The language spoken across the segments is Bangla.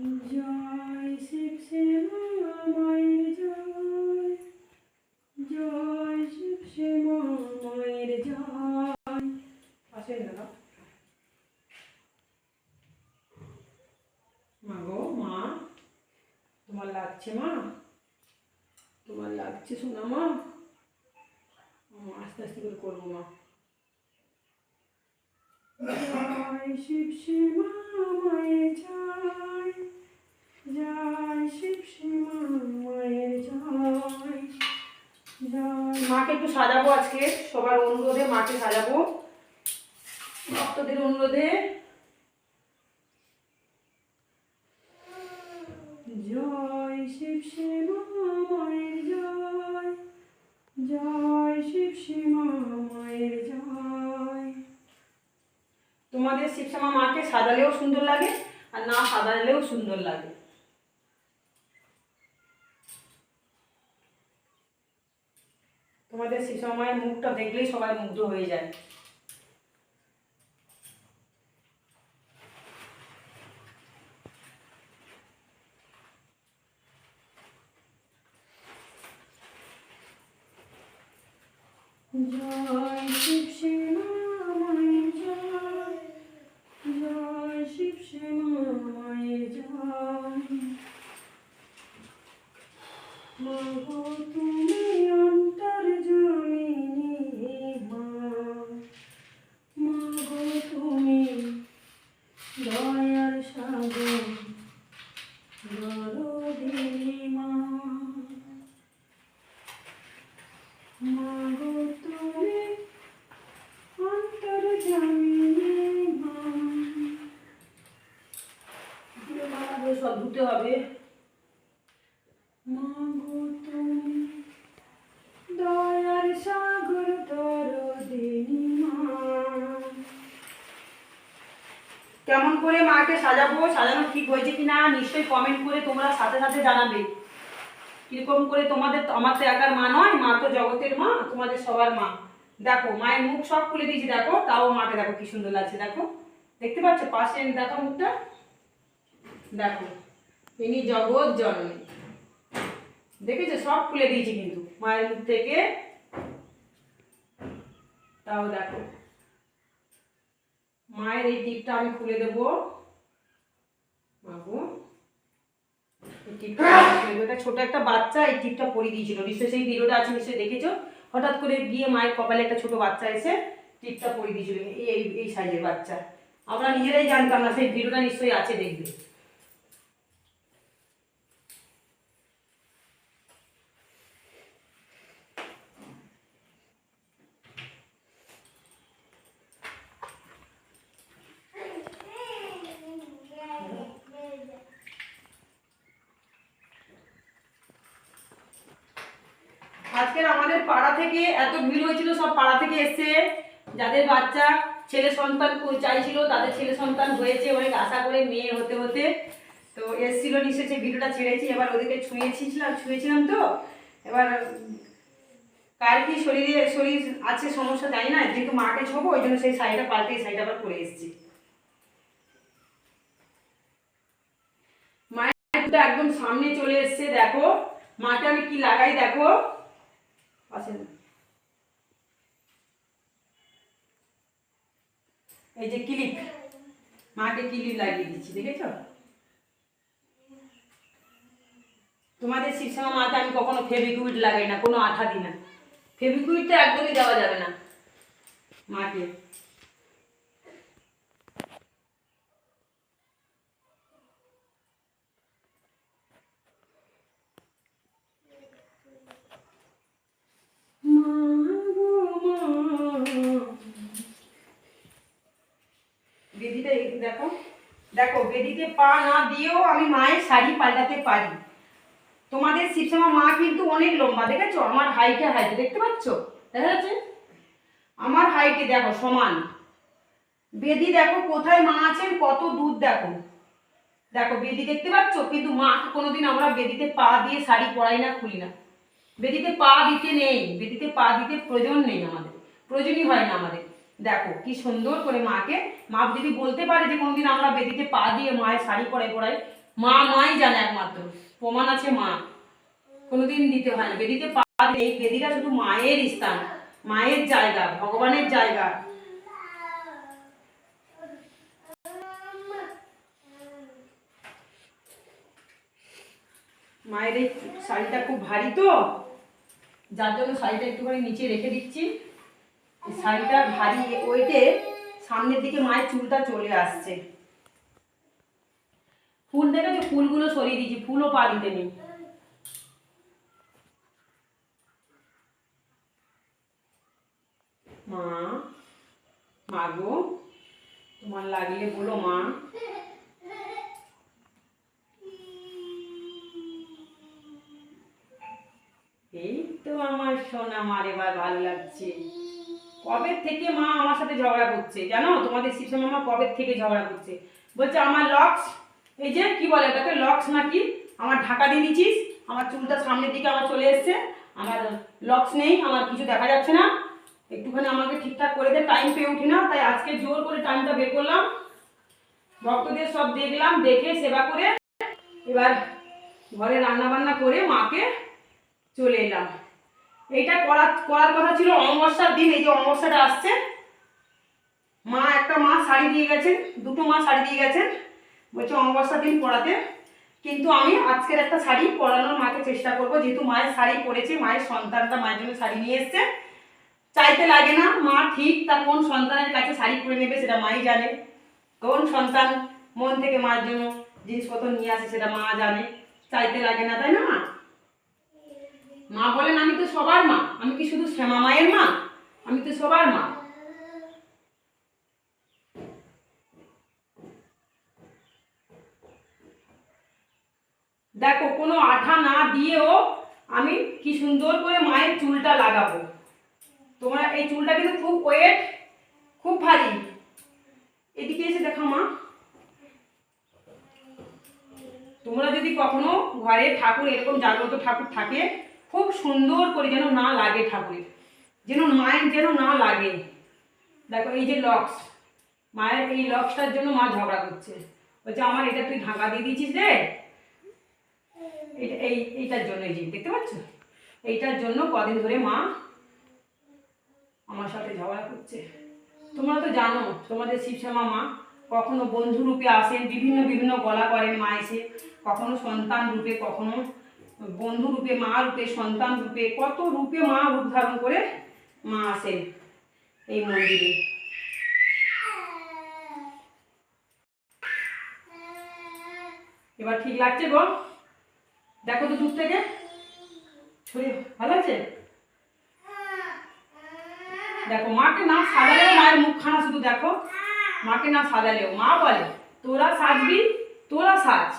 জয় শিব শ্যামা মায়ের জয়। জয় শিব শ্যামা, মায়ের জয়। আসেন দাদা? মা গো, মা। তোমার লাগছে মা? তোমার লাগছে শোনা মা? আস্তে আস্তে করে করব মা। জয় শিব শ্যামা, মায়ের জয়। জয় শিব শ্যামা মায়ের জয় মাকে একটু সাজাবো আজকে, সবার অনুরোধে মাকে সাজাবো। ভক্তদের অনুরোধে। জয় শিব শ্যামা মায়ের জয় জয় শিব শ্যামা মায়ের জয় তোমাদের শিবশ্যামা মাকে সাজালেও সুন্দর লাগে, আর না সাজালেও সুন্দর লাগে। তোমাদের শিবশ্যামা মায়ের মুখটা দেখলেই সবাই মুগ্ধ হয়ে যায়। জয় শিব জয় শিব মালাগুলো সব ধুতে হবে। মাগো তুমি দয়ার সাগর দরদিনী কেমন করে মাকে সাজাবো সাজানো ঠিক হয়েছে কিনা নিশ্চয়ই কমেন্ট করে তোমরা সাথে সাথে জানাবে। কীরকম করে তোমাদের আমার তো একার মা নয় মা তো জগতের মা তোমাদের সবার মা। দেখো মায়ের মুখ সব খুলে দিয়েছি দেখো তাও মাকে দেখো কি সুন্দর লাগছে দেখো। দেখতে পাচ্ছ? পাশে দেখো মুখটা। দেখো, ইনি জগৎ জননী। দেখেছ? সব খুলে দিয়েছি কিন্তু। মায়ের মুখ থেকে। তাও দেখো। মায়ের এই টিপটা আমি খুলে দেবো। বাবু ছোট একটা বাচ্চা, এই টিপটা পরিয়ে দিয়েছিল। নিশ্চয়ই সেই ভিডিওটা আছে নিশ্চয়ই দেখেছ? হঠাৎ করে গিয়ে মায়ের কপালে একটা ছোট বাচ্চা এসে টিপটা পরিয়ে দিয়েছিল। এই এই সাইজের বাচ্চা। আমরা নিজেরাই জানতাম না, সেই ভিডিওটা নিশ্চয়ই আছে দেখবে। আজকের আমাদের পাড়া থেকে এত ভিড় হয়েছিল, সব পাড়া থেকে এসছে। যাদের বাচ্চা, ছেলে সন্তান চাইছিল, তাদের ছেলে সন্তান হয়েছে অনেক আশা করে মেয়ে হতে হতে। তো এসছিল সেই ভিডিওটা ছেড়েছি। এবার ওদেরকে ছুঁয়েছিলাম ছুঁয়েছিলাম তো। এবার কার কি শরীরে শরীর আছে সমস্যা জানি না, যেহেতু মাকে ছোবো, ওই জন্য সেই শাড়িটা পাল্টে এই শাড়িটা আবার পরে এসেছি। একদম সামনে চলে এসছে, দেখো। মাকে আমি কি লাগাই, দেখো। আছে এই যে ক্লিপ, মাকে ক্লিপ লাগিয়ে দিচ্ছি, দেখেছ? তোমাদের শিবসেমা মাকে আমি কখনো ফেভিকুইড লাগাই না, কোনো আঠা দিই না। ফেভিকুইডটা একদমই দেওয়া যাবে না মাকে। দেখো। পা না দিয়েও আমি মায়ের শাড়ি পাল্টাতে পারি। তোমাদের মা কিন্তু অনেক লম্বা, দেখেছ? আমার হাইটে হাইটে, দেখতে আমার হাইটে, দেখো, সমান। বেদি, দেখো, কোথায় মা আছেন? কত দূর, দেখো। দেখো, বেদি দেখতে পাচ্ছ? কিন্তু মাকে কোনোদিন আমরা বেদিতে পা দিয়ে শাড়ি পরাই না, খুলি না। বেদিতে পা দিতে নেই, বেদিতে পা দিতে প্রয়োজন নেই আমাদের, প্রয়োজনই হয় না আমাদের। দেখো, কি সুন্দর করে মাকে, মা যদি বলতে পারে যে কোনোদিন আমরা বেদিতে পা দিয়ে মায়ের শাড়ি পরাই পরাই, মা মাই জানে একমাত্র, প্রমাণ আছে মা। কোনোদিন দিতে হয় না, বেদিতে পা এই বেদিটা শুধু মায়ের স্থান, মায়ের জায়গা, ভগবানের জায়গা। মায়ের এই শাড়িটা খুব ভারী তো? যার জন্য শাড়িটা একটুখানি নিচে রেখে দিচ্ছি। শাড়িটা ভারী ওইটে সামনের দিকে মায়ের চুলটা চলে আসছে। ফুল দেখেছ? ফুলগুলো সরিয়ে দিয়েছি, ফুলও পা দিতে নেই। মা মা গো, তোমার লাগলে বলো মা। আমার এবার ভালো লাগছে। কবে থেকে মা আমার সাথে ঝগড়া করছে জানো? তোমাদের শিশু মামা কবে থেকে ঝগড়া করছে? বলছে, আমার লক্স এই যে কি বলে এটাকে লক্স নাকি? আমার ঢাকা দিয়ে দিচ্ছিস, আমার চুলটা সামনের দিকে আমার চলে এসছে, আমার লক্স নেই, আমার কিছু দেখা যাচ্ছে না। একটুখানি আমাকে ঠিকঠাক করে দে টাইম পেয়ে উঠি না, তাই আজকে জোর করে টাইমটা বের করলাম। ভক্তদের সব দেখলাম, দেখে সেবা করে এবার ঘরে রান্না বান্না করে মাকে চলে এলাম। এইটা করা করার কথা ছিল অমাবস্যার দিন, এই যে অমাবস্যাটা আসছে। মা একটা মা শাড়ি দিয়ে গেছেন, দুটো মা শাড়ি দিয়ে গেছেন, বলছে অমাবস্যার দিন পড়াতে। কিন্তু আমি আজকের একটা শাড়ি পরানোর মাকে চেষ্টা করব, যেহেতু মায়ের শাড়ি পরেছে, মায়ের সন্তানটা মায়ের জন্য শাড়ি নিয়ে এসছে। চাইতে লাগে না, মা ঠিক তার কোন সন্তানের কাছে শাড়ি পরে নেবে সেটা মাই জানে। কোন সন্তান মন থেকে মায়ের জন্য জিনিসপত্র নিয়ে আসে সেটা মা জানে। চাইতে লাগে না, তাই না মা? মা বলেন, আমি তো সবার মা। আমি কি শুধু শ্যামা মায়ের মা? আমি তো সবার মা। দেখো, কোনো আঠা না দিয়েও আমি কি সুন্দর করে মায়ের চুলটা লাগাবো। তোমরা, এই চুলটা কিন্তু খুব ওয়েট, খুব ভারী। এদিকে এসে দেখো মা। তোমরা যদি কখনো ঘরে ঠাকুর, এরকম জাগ্রত ঠাকুর থাকে খুব সুন্দর করে যেন না লাগে ঠাকুরের। যেন মায়ের যেন না লাগে। দেখো, এই যে লক্স, মায়ের এই লক্সটার জন্য মা ঝগড়া করছে। বলছে, আমার এটা তুই ঢাকা দিয়ে দিয়েছিস রে? এইটা এই, এইটার জন্য এই যে, দেখতে পাচ্ছ? এইটার জন্য কদিন ধরে মা আমার সাথে ঝগড়া করছে। তোমরা তো জানো, তোমাদের শিবশ্যামা মা কখনো বন্ধু রূপে আসেন, বিভিন্ন বিভিন্ন গলা করেন মা এসে। কখনো সন্তান রূপে কখনো বন্ধু রূপে, মা রূপে, সন্তান রূপে, কত রূপে মা রূপ ধারণ করে মা আসেন এই মন্দিরে। এবার ঠিক লাগছে গো? দেখো তো দূর থেকে। শরীর ভালো আছে? দেখো, মাকে না সাজালেও মায়ের মুখখানা শুধু দেখো। মাকে না সাজালেও। মা বলে, তোরা সাজবি, তোরা সাজ।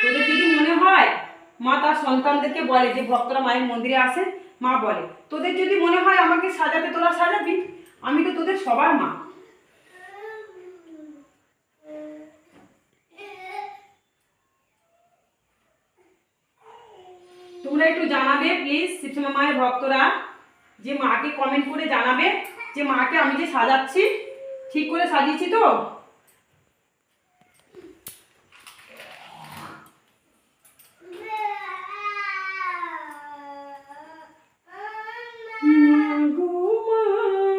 তোদের যদি মনে হয় মা তার সন্তানদেরকে বলে যে, ভক্তরা মায়ের মন্দিরে আসে, মা বলে, তোদের যদি মনে হয় আমাকে সাজাতে, তোরা সাজাবি? আমি তো তোদের সবার মা। তোমরা একটু জানাবে প্লিজ শিবসীমা মায়ের ভক্তরা, যে মাকে কমেন্ট করে জানাবে যে, মাকে আমি যে সাজাচ্ছি, ঠিক করে সাজিয়েছি তো? তুমি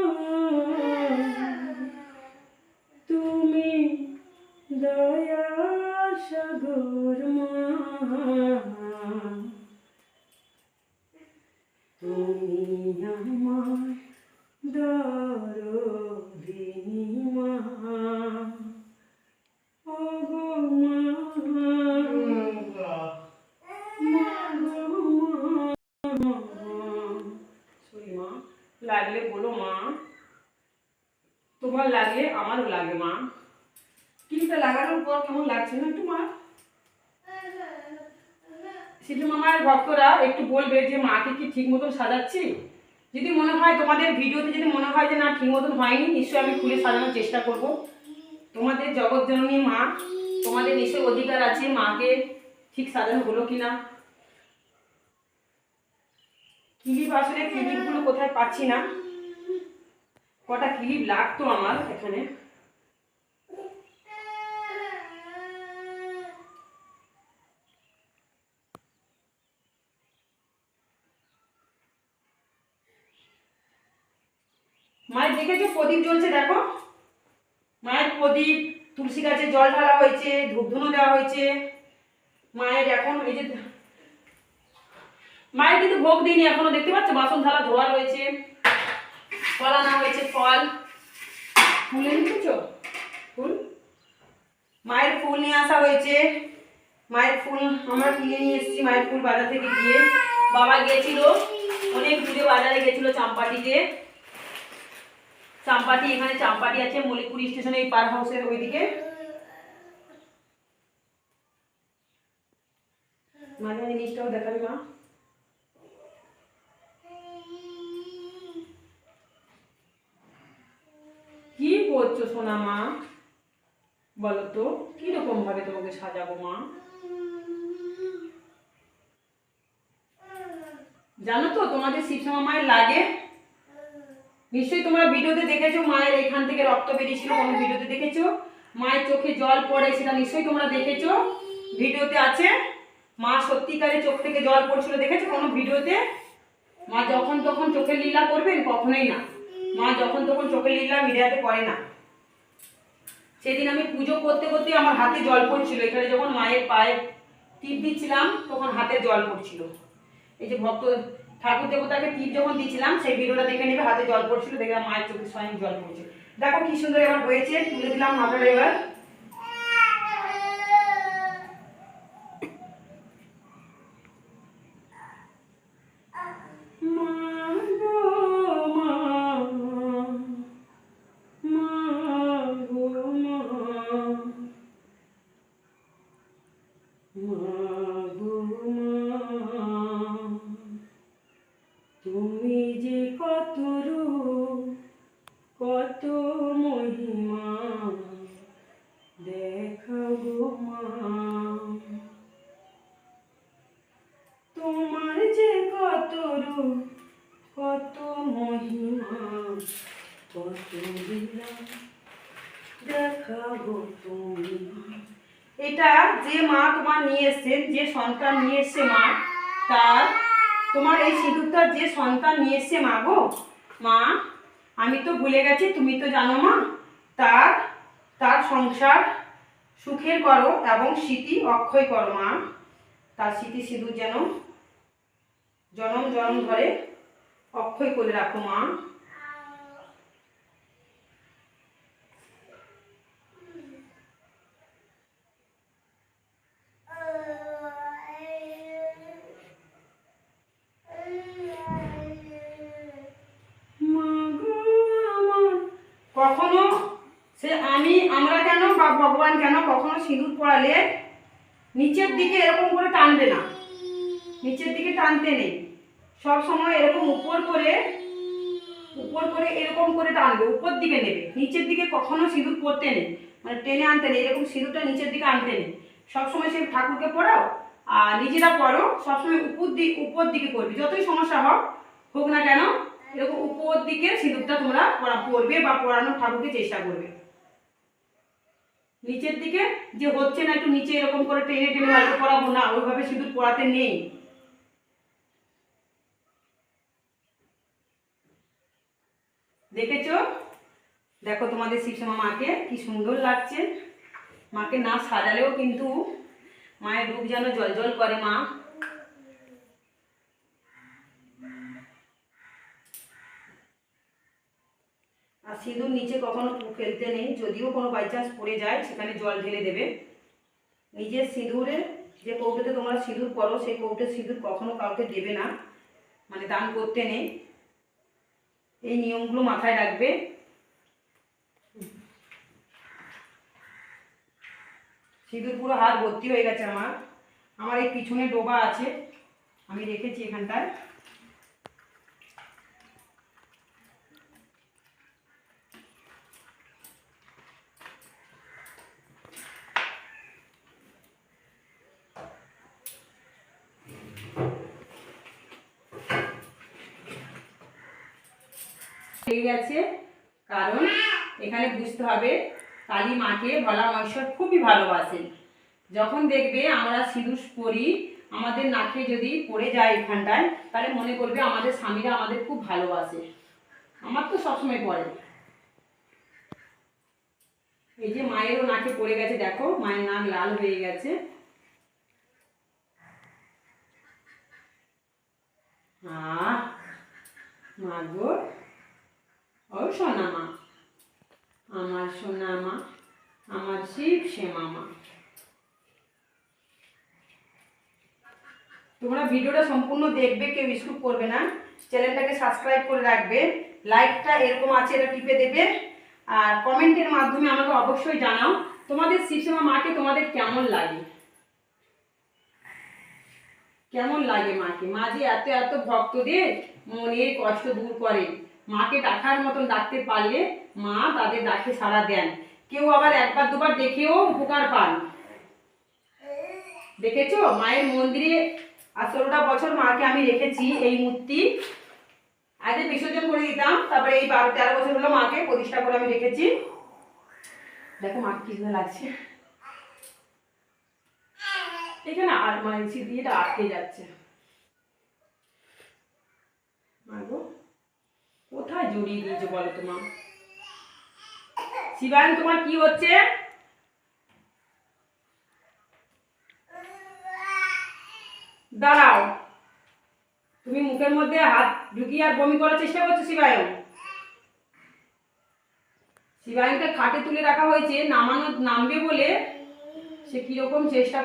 মা। তোমার লাগলে আমারও লাগে, মা। ক্রিমটা লাগানোর পর কেমন লাগছে না একটু, মা? সিধু মামার ভক্তরা একটু বলবে যে, মাকে কি ঠিক মতন সাজাচ্ছি? যদি মনে হয় তোমাদের ভিডিওতে যদি মনে হয় যে না, ঠিক মতন হয়নি, নিশ্চয়ই আমি খুলে সাজানোর চেষ্টা করব। তোমাদের জগৎ জগৎজননী মা, তোমাদের নিশ্চয়ই অধিকার আছে মাকে ঠিক সাজানো হলো কিনা। ক্লিপ আসলে ক্লিপগুলো কোথায় পাচ্ছি না। কটা ক্লিপ লাগতো আমার এখানে? মায়ের দেখেছ? প্রদীপ জ্বলছে, দেখো। মায়ের প্রদীপ, তুলসী গাছে জল ঢালা হয়েছে, ধূপধুনো দেওয়া হয়েছে। মায়ের এখন এই যে, মায়ের কিন্তু ভোগ দিইনি, এখনও দেখতে পাচ্ছ? বাসন ধারা ধোয়া রয়েছে। ফল আনা হয়েছে, ফল। ফুল এনেছো? ফুল? মায়ের ফুল নিয়ে আসা হয়েছে। মায়ের ফুল আমরা কিনে নিয়ে এসেছি, মায়ের ফুল বাজার থেকে গিয়ে। বাবা গিয়েছিল অনেক দূরে বাজারে গেছিল চাম্পাটিতে। চাম্পাটি, এখানে চাম্পাটি আছে, মলিপুর স্টেশনে, এই পার হাউসের ওইদিকে। মাঝে জিনিসটাও দেখাবে মা কি করছ, সোনা মা? বলো তো কীরকম ভাবে তোমাকে সাজাবো মা? জানো তো, তোমাদের শিবসমা মায়ের লাগে। নিশ্চয়ই তোমরা ভিডিওতে দেখেছ, মায়ের এখান থেকে রক্ত বেরিয়েছিল, কোনো ভিডিওতে দেখেছ? মায়ের চোখে জল পড়ে, সেটা নিশ্চয়ই তোমরা দেখেছ। ভিডিওতে আছে, মা সত্যিকারে চোখ থেকে জল পড়ছিল, দেখেছ কোনো ভিডিওতে? মা যখন তখন চোখের লীলা করবেন, কখনোই না। মা যখন তখন চোখে লিখলাম মিডিয়াতে পড়ে না। সেদিন আমি পুজো করতে করতে আমার হাতে জল পড়ছিল। এখানে যখন মায়ের পায়ে টিপ দিচ্ছিলাম, তখন হাতে জল পড়ছিল। এই যে ভক্ত ঠাকুর দেবতাকে টিপ যখন দিচ্ছিলাম, সেই ভিডিওটা দেখে নেবে, হাতে জল পড়ছিল। দেখলাম মায়ের চোখে স্বয়ং জল পড়ছিল দেখো কি সুন্দর এবার হয়েছে, তুলে দিলাম মাথাটা এবার। Lord. নিয়ে এসছে মা তার তোমার এই সিঁদুরটা যে সন্তান নিয়ে এসছে মা গো, মা, আমি তো ভুলে গেছি, তুমি তো জানো মা, তার তার সংসার সুখের করো এবং স্মৃতি অক্ষয় করো মা, তার স্মৃতি সিঁদুর যেন জনম জনম ধরে অক্ষয় করে রাখো মা গো আমার। কখনো সে আমি আমরা কেন বা ভগবান কেন কখনো সিঁদুর পড়ালে নিচের দিকে এরকম করে টানবে না? নিচের দিকে টানতে নেই। সব সময় এরকম উপর করে উপর করে এরকম করে টানবে, উপর দিকে নেবে। নিচের দিকে কখনো সিঁদুর পড়তে নেই। মানে টেনে আনতে নেই, এরকম সিঁদুরটা নিচের দিকে আনতে নেই। সবসময় সে ঠাকুরকে পড়াও, আর নিজেরা পড়ো সবসময় উপর দিক উপর দিকে করবে। যতই সমস্যা হোক হোক না কেন, এরকম উপর দিকে সিঁদুরটা তোমরা পড়া, পড়বে বা পড়ানোর ঠাকুরকে চেষ্টা করবে। নিচের দিকে যে হচ্ছে না, একটু নিচে এরকম করে টেনে টেনে হয়তো পড়াবো না, ওইভাবে সিঁদুর পড়াতে নেই। দেখেছ? দেখো তোমাদের শিবসমা মাকে কি সুন্দর লাগছে। মাকে না সাজালেও কিন্তু মায়ের রূপ যেন জল জল করে মা। আর সিঁদুর নিচে কখনো ফেলতে নেই, যদিও কোনো বাই চান্স পড়ে যায়, সেখানে জল ঢেলে দেবে। নিজের সিঁদুরে যে কৌটোতে তোমরা সিঁদুর করো সেই কৌটোর সিঁদুর কখনো কাউকে দেবে না মানে দান করতে নেই। এই নিয়মগুলো মাথায় রাখবে। সিঁদুর পুরো হাত ভর্তি হয়ে গেছে আমার। আমার এই পিছনে ডোবা আছে। আমি রেখেছি এখানটায়। হয়ে গেছে। কারণ এখানে বুঝতে হবে, কালী মাকে ভোলা মহেশ্বর খুবই ভালোবাসেন। যখন দেখবে আমরা সিঁদুর পরি, আমাদের নাকে যদি পড়ে যায় এখানটায়, তাহলে মনে করবে আমাদের স্বামীরা আমাদের খুব ভালোবাসে। আমার তো সবসময় পড়ে। এই যে মায়েরও নাকে পড়ে গেছে, দেখো, মায়ের নাক লাল হয়ে গেছে। আহ, মা গো। ও সোনা মা আমার সোনা মা আমার শিব শ্যামা মা তোমরা ভিডিওটা সম্পূর্ণ দেখবে, কেউ স্কুপ করবে না। চ্যানেলটাকে সাবস্ক্রাইব করে রাখবে। লাইকটা এরকম আছে, এটা টিপে দেবে। আর কমেন্টের মাধ্যমে আমাকে অবশ্যই জানাও, তোমাদের শিবশ্যামা মাকে তোমাদের কেমন লাগে? কেমন লাগে মাকে? মা যে এত এত ভক্তদের মনের কষ্ট দূর করে মাকে ডাকার মতন ডাকতে পারলে মা তাদের ডাকে সাড়া দেন। কেউ আবার একবার দুবার দেখেও উপকার পান। দেখেছ? মায়ের মন্দিরে আর ষোলোটা বছর মাকে আমি রেখেছি এই মূর্তি। আগে বিসর্জন করে দিতাম, তারপরে এই বারো, তেরো বছর হলো মাকে প্রতিষ্ঠা করে আমি রেখেছি। দেখো মাকে কি লাগছে। এখানে আর মানে দিয়ে আটকে যাচ্ছে মাগো কোথায় জড়িয়ে দিয়েছ বলো তোমার শিবায়ন তোমার কি হচ্ছে? দাঁড়াও। তুমি মুখের মধ্যে হাত ঢুকিয়ে আর বমি করার চেষ্টা করছ শিবায়ন? শিবায়নকে খাটে তুলে রাখা হয়েছে, নামানো নামবে বলে সে কীরকম চেষ্টা